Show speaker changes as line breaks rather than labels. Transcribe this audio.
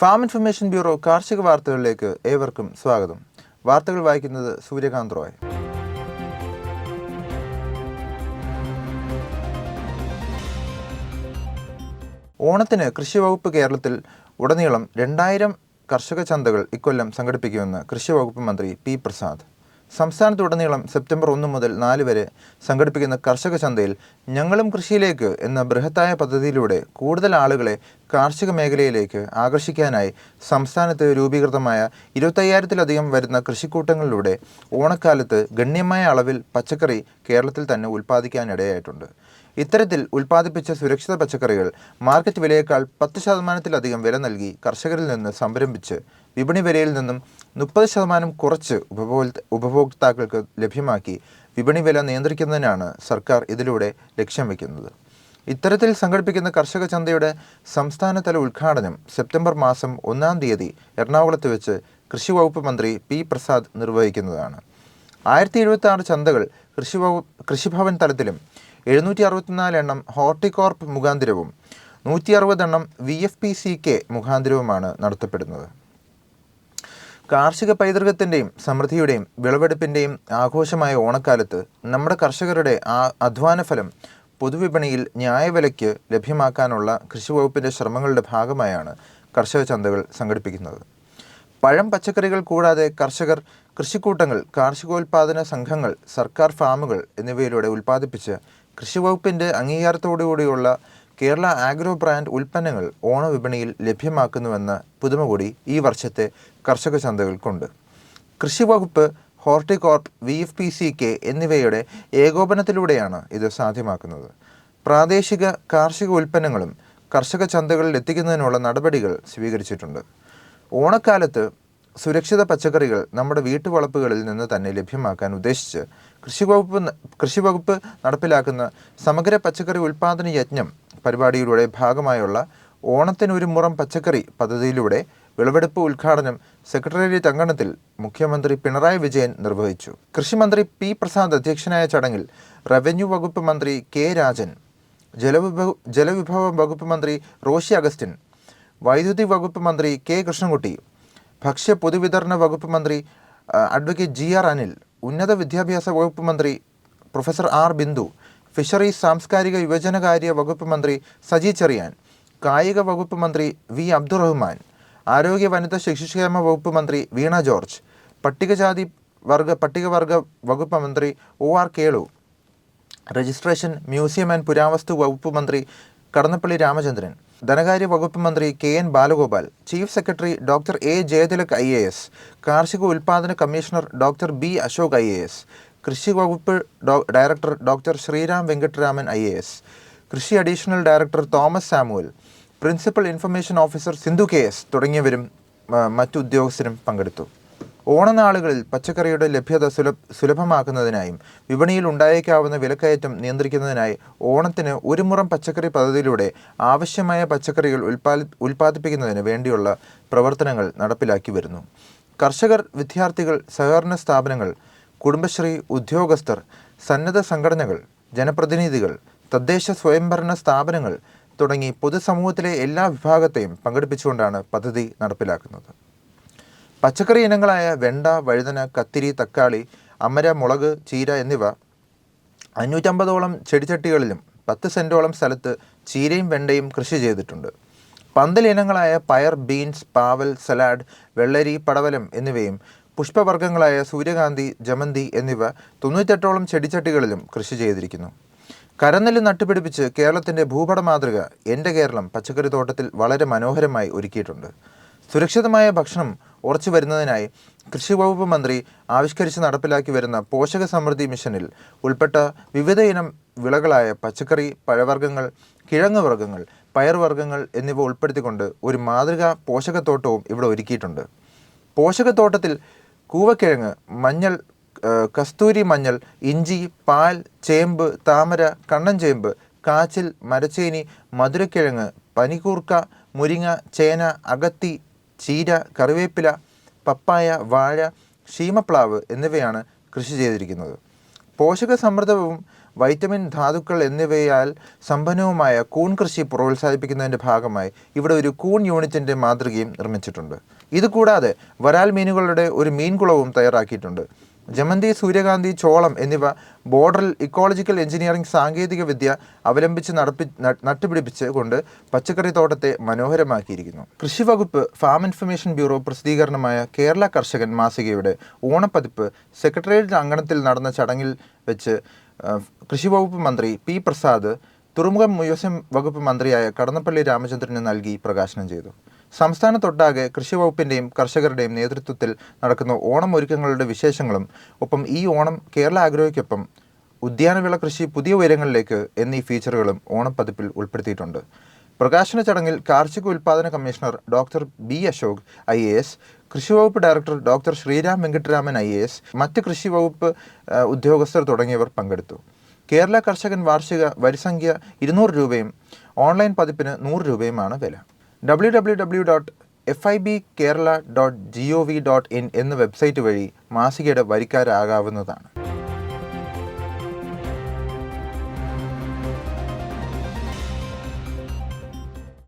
Farm information bureau കാർഷിക വാർത്തകളിലേക്ക് ഏവർക്കും സ്വാഗതം. വാർത്തകൾ വായിക്കുന്നത് സൂര്യകാന്ത് റോയ്. ഓണത്തിന് കൃഷി വകുപ്പ് കേരളത്തിൽ ഉടനീളം രണ്ടായിരം കർഷക ചന്തകൾ ഇക്കൊല്ലം സംഘടിപ്പിക്കുമെന്ന് കൃഷി വകുപ്പ് മന്ത്രി പി പ്രസാദ്. സംസ്ഥാനത്തുടനീളം സെപ്റ്റംബർ ഒന്ന് മുതൽ നാല് വരെ സംഘടിപ്പിക്കുന്ന കർഷക ചന്തയിൽ ഞങ്ങളും കൃഷിയിലേക്ക് എന്ന ബൃഹത്തായ പദ്ധതിയിലൂടെ കൂടുതൽ ആളുകളെ കാർഷിക മേഖലയിലേക്ക് ആകർഷിക്കാനായി സംസ്ഥാനത്ത് രൂപീകൃതമായ ഇരുപത്തയ്യായിരത്തിലധികം വരുന്ന കൃഷിക്കൂട്ടങ്ങളിലൂടെ ഓണക്കാലത്ത് ഗണ്യമായ അളവിൽ പച്ചക്കറി കേരളത്തിൽ തന്നെ ഉൽപ്പാദിക്കാനിടയായിട്ടുണ്ട്. ഇത്തരത്തിൽ ഉൽപ്പാദിപ്പിച്ച സുരക്ഷിത പച്ചക്കറികൾ മാർക്കറ്റ് വിലയേക്കാൾ പത്ത് ശതമാനത്തിലധികം വില നൽകി കർഷകരിൽ നിന്ന് സംരംഭിച്ച് വിപണി വിലയിൽ നിന്നും മുപ്പത് ശതമാനം കുറച്ച് ഉപഭോക്ത ഉപഭോക്താക്കൾക്ക് ലഭ്യമാക്കി വിപണി വില നിയന്ത്രിക്കുന്നതിനാണ് സർക്കാർ ഇതിലൂടെ ലക്ഷ്യം വയ്ക്കുന്നത് ഇത്തരത്തിൽ സംഘടിപ്പിക്കുന്ന കർഷക ചന്തയുടെ സംസ്ഥാനതല ഉദ്ഘാടനം സെപ്റ്റംബർ മാസം ഒന്നാം തീയതി എറണാകുളത്ത് വെച്ച് കൃഷി വകുപ്പ് മന്ത്രി പി പ്രസാദ് നിർവഹിക്കുന്നതാണ്. ആയിരത്തി എഴുപത്തി ആറ് ചന്തകൾ കൃഷി കൃഷിഭവൻ തലത്തിലും എഴുന്നൂറ്റി അറുപത്തിനാല് എണ്ണം ഹോർട്ടികോർപ്പ് മുഖാന്തിരവും നൂറ്റി അറുപത് എണ്ണം V F P C K മുഖാന്തിരവുമാണ് നടത്തപ്പെടുന്നത്. കാർഷിക പൈതൃകത്തിന്റെയും സമൃദ്ധിയുടെയും വിളവെടുപ്പിന്റെയും ആഘോഷമായ ഓണക്കാലത്ത് നമ്മുടെ കർഷകരുടെ ആ അധ്വാന ഫലം പൊതുവിപണിയിൽ ന്യായവിലയ്ക്ക് ലഭ്യമാക്കാനുള്ള കൃഷി വകുപ്പിന്റെ ശ്രമങ്ങളുടെ ഭാഗമായാണ് കർഷക ചന്തകൾ സംഘടിപ്പിക്കുന്നത്. പഴം പച്ചക്കറികൾ കൂടാതെ കർഷകർ കൃഷിക്കൂട്ടങ്ങൾ കാർഷികോൽപാദന സംഘങ്ങൾ സർക്കാർ ഫാമുകൾ എന്നിവയിലൂടെ ഉൽപ്പാദിപ്പിച്ച് കൃഷി വകുപ്പിന്റെ അംഗീകാരത്തോടുകൂടിയുള്ള കേരള ആഗ്രോ ബ്രാൻഡ് ഉൽപ്പന്നങ്ങൾ ഓണവിപണിയിൽ ലഭ്യമാക്കുന്നുവെന്ന പുതുമ കൂടി ഈ വർഷത്തെ കർഷക ചന്തകൾക്കുണ്ട്. കൃഷി വകുപ്പ് Horticorp V F P C K എന്നിവയുടെ ഏകോപനത്തിലൂടെയാണ് ഇത് സാധ്യമാക്കുന്നത്. പ്രാദേശിക കാർഷിക ഉൽപ്പന്നങ്ങളും കർഷക ചന്തകളിൽ എത്തിക്കുന്നതിനുള്ള നടപടികൾ സ്വീകരിച്ചിട്ടുണ്ട്. ഓണക്കാലത്ത് സുരക്ഷിത പച്ചക്കറികൾ നമ്മുടെ വീട്ടുവളപ്പുകളിൽ നിന്ന് തന്നെ ലഭ്യമാക്കാൻ ഉദ്ദേശിച്ച് കൃഷി വകുപ്പ് കൃഷി വകുപ്പ് നടപ്പിലാക്കുന്ന സമഗ്ര പച്ചക്കറി ഉൽപ്പാദന യജ്ഞം പരിപാടിയുടെ ഭാഗമായുള്ള ഓണത്തിന് ഒരു മുറം പച്ചക്കറി പദ്ധതിയിലൂടെ വിളവെടുപ്പ് ഉദ്ഘാടനം സെക്രട്ടേറിയറ്റ് അങ്കണത്തിൽ മുഖ്യമന്ത്രി പിണറായി വിജയൻ നിർവഹിച്ചു. കൃഷിമന്ത്രി പി പ്രസാദ് അധ്യക്ഷനായ ചടങ്ങിൽ റവന്യൂ വകുപ്പ് മന്ത്രി കെ രാജൻ ജലവിഭവ ജലവിഭവ വകുപ്പ് മന്ത്രി റോഷി അഗസ്റ്റിൻ വൈദ്യുതി വകുപ്പ് മന്ത്രി കെ കൃഷ്ണൻകുട്ടി ഭക്ഷ്യ പൊതുവിതരണ വകുപ്പ് മന്ത്രി അഡ്വക്കേറ്റ് ജി ആർ അനിൽ ഉന്നത വിദ്യാഭ്യാസ വകുപ്പ് മന്ത്രി പ്രൊഫസർ ആർ ബിന്ദു ഫിഷറീസ് സാംസ്കാരിക യുവജനകാര്യ വകുപ്പ് മന്ത്രി സജി ചെറിയാൻ കായിക വകുപ്പ് മന്ത്രി വി അബ്ദുറഹ്മാൻ ആരോഗ്യ വനിതാ ശിശുക്ഷേമ വകുപ്പ് മന്ത്രി വീണ ജോർജ് പട്ടികജാതി വർഗ പട്ടികവർഗ വകുപ്പ് മന്ത്രി O R Kelu registration museum and പുരാവസ്തു വകുപ്പ് മന്ത്രി കടന്നപ്പള്ളി രാമചന്ദ്രൻ ധനകാര്യ വകുപ്പ് മന്ത്രി K N Balagopal chief secretary doctor A Jayathilak I A S കാർഷിക ഉൽപാദന commissioner doctor B Ashok I A S കൃഷി വകുപ്പ് director doctor Sreeram Venkataraman I A S. കൃഷി additional director Thomas Samuel principal information officer Sindhu K S തുടങ്ങിയവരും മറ്റു ഉദ്യോഗസ്ഥരും പങ്കെടുത്തു. ഓണനാളുകളിൽ പച്ചക്കറിയുടെ ലഭ്യത സുലഭ സുലഭമാക്കുന്നതിനായും വിപണിയിൽ ഉണ്ടായേക്കാവുന്ന വിലക്കയറ്റം നിയന്ത്രിക്കുന്നതിനായി ഓണത്തിന് ഒരു മുറം പച്ചക്കറി പദ്ധതിയിലൂടെ ആവശ്യമായ പച്ചക്കറികൾ ഉൽപ്പാദി ഉൽപ്പാദിപ്പിക്കുന്നതിന് വേണ്ടിയുള്ള പ്രവർത്തനങ്ങൾ നടപ്പിലാക്കി വരുന്നു. കർഷകർ വിദ്യാർത്ഥികൾ സഹകരണ സ്ഥാപനങ്ങൾ കുടുംബശ്രീ ഉദ്യോഗസ്ഥർ സന്നദ്ധ സംഘടനകൾ ജനപ്രതിനിധികൾ തദ്ദേശ സ്വയംഭരണ സ്ഥാപനങ്ങൾ തുടങ്ങി പൊതുസമൂഹത്തിലെ എല്ലാ വിഭാഗത്തെയും പങ്കെടുപ്പിച്ചുകൊണ്ടാണ് പദ്ധതി നടപ്പിലാക്കുന്നത്. പച്ചക്കറി ഇനങ്ങളായ വെണ്ട വഴുതന കത്തിരി തക്കാളി അമര മുളക് ചീര എന്നിവ അഞ്ഞൂറ്റമ്പതോളം ചെടിച്ചട്ടികളിലും പത്ത് സെന്റോളം സ്ഥലത്ത് ചീരയും വെണ്ടയും കൃഷി ചെയ്തിട്ടുണ്ട്. പന്തൽ ഇനങ്ങളായ പയർ ബീൻസ് പാവൽ സലാഡ് വെള്ളരി പടവലം എന്നിവയും പുഷ്പവർഗങ്ങളായ സൂര്യകാന്തി ജമന്തി എന്നിവ തൊണ്ണൂറ്റെട്ടോളം ചെടിച്ചട്ടികളിലും കൃഷി ചെയ്തിരിക്കുന്നു. കരനെല്ല് നട്ടുപിടിപ്പിച്ച് കേരളത്തിന്റെ ഭൂപട മാതൃക എന്റെ കേരളം പച്ചക്കറി തോട്ടത്തിൽ വളരെ മനോഹരമായി ഒരുക്കിയിട്ടുണ്ട്. സുരക്ഷിതമായ ഭക്ഷണം ഉറച്ചു വരുന്നതിനായി കൃഷി വകുപ്പ് മന്ത്രി ആവിഷ്കരിച്ച് നടപ്പിലാക്കി വരുന്ന പോഷക സമൃദ്ധി മിഷനിൽ ഉൾപ്പെട്ട വിവിധ ഇനം വിളകളായ പച്ചക്കറി പഴവർഗങ്ങൾ കിഴങ്ങ് വർഗങ്ങൾ പയർവർഗങ്ങൾ എന്നിവ ഉൾപ്പെടുത്തിക്കൊണ്ട് ഒരു മാതൃകാ പോഷകത്തോട്ടവും ഇവിടെ ഒരുക്കിയിട്ടുണ്ട്. പോഷകത്തോട്ടത്തിൽ കൂവക്കിഴങ്ങ് മഞ്ഞൾ കസ്തൂരി മഞ്ഞൾ ഇഞ്ചി പാൽ ചേമ്പ് താമര കണ്ണൻ ചേമ്പ് കാച്ചിൽ മരച്ചേനി മധുരക്കിഴങ്ങ് പനികൂർക്ക മുരിങ്ങ ചേന അകത്തി ചീര കറിവേപ്പില പപ്പായ വാഴ ഷീമപ്ലാവ് എന്നിവയാണ് കൃഷി ചെയ്തിരിക്കുന്നത്. പോഷക സമൃദ്ധവും വൈറ്റമിൻ ധാതുക്കൾ എന്നിവയാൽ സമ്പന്നവുമായ കൂൺ കൃഷി പ്രോത്സാഹിപ്പിക്കുന്നതിന്റെ ഭാഗമായി ഇവിടെ ഒരു കൂൺ യൂണിറ്റിന്റെ മാതൃകയും നിർമ്മിച്ചിട്ടുണ്ട്. ഇതുകൂടാതെ വരാൽ മീനുകളുടെ ഒരു മീൻകുളവും തയ്യാറാക്കിയിട്ടുണ്ട്. ജമന്തി സൂര്യകാന്തി ചോളം എന്നിവ ബോർഡറിൽ ഇക്കോളജിക്കൽ എഞ്ചിനീയറിംഗ് സാങ്കേതിക വിദ്യ അവലംബിച്ച് നടപ്പി നട്ടുപിടിപ്പിച്ച് കൊണ്ട് പച്ചക്കറി തോട്ടത്തെ മനോഹരമാക്കിയിരിക്കുന്നു. കൃഷി വകുപ്പ് ഫാം ഇൻഫർമേഷൻ ബ്യൂറോ പ്രസിദ്ധീകരണമായ കേരള കർഷകൻ മാസികയുടെ ഓണപ്പതിപ്പ് സെക്രട്ടേറിയറ്റ് അങ്കണത്തിൽ നടന്ന ചടങ്ങിൽ വെച്ച് കൃഷി വകുപ്പ് മന്ത്രി പി പ്രസാദ് തുറമുഖം മ്യൂസിയം വകുപ്പ് മന്ത്രിയായ കടന്നപ്പള്ളി രാമചന്ദ്രന് നൽകി പ്രകാശനം ചെയ്തു. സംസ്ഥാനത്തൊട്ടാകെ കൃഷി വകുപ്പിന്റെയും കർഷകരുടെയും നേതൃത്വത്തിൽ നടക്കുന്ന ഓണം ഒരുക്കങ്ങളുടെ വിശേഷങ്ങളും ഒപ്പം ഈ ഓണം കേരള ആഗ്രോയ്ക്കൊപ്പം ഉദ്യാനവിള കൃഷി പുതിയ ഉയരങ്ങളിലേക്ക് എന്നീ ഫീച്ചറുകളും ഓണപ്പതിപ്പിൽ ഉൾപ്പെടുത്തിയിട്ടുണ്ട്. പ്രകാശന ചടങ്ങിൽ കാർഷിക ഉൽപാദന commissioner doctor B Ashok I A S കൃഷി വകുപ്പ് director doctor Sreeram Venkitaraman I A S മറ്റ് കൃഷിവകുപ്പ് ഉദ്യോഗസ്ഥർ തുടങ്ങിയവർ പങ്കെടുത്തു. കേരള കർഷകൻ വാർഷിക വരിസംഖ്യ ഇരുന്നൂറ് രൂപയും ഓൺലൈൻ പതിപ്പിന് നൂറ് രൂപയുമാണ് വില. W W W dot F I B Kerala dot G O V dot in എന്ന വെബ്സൈറ്റ് വഴി മാസികയുടെ വരിക്കാരാകാവുന്നതാണ്.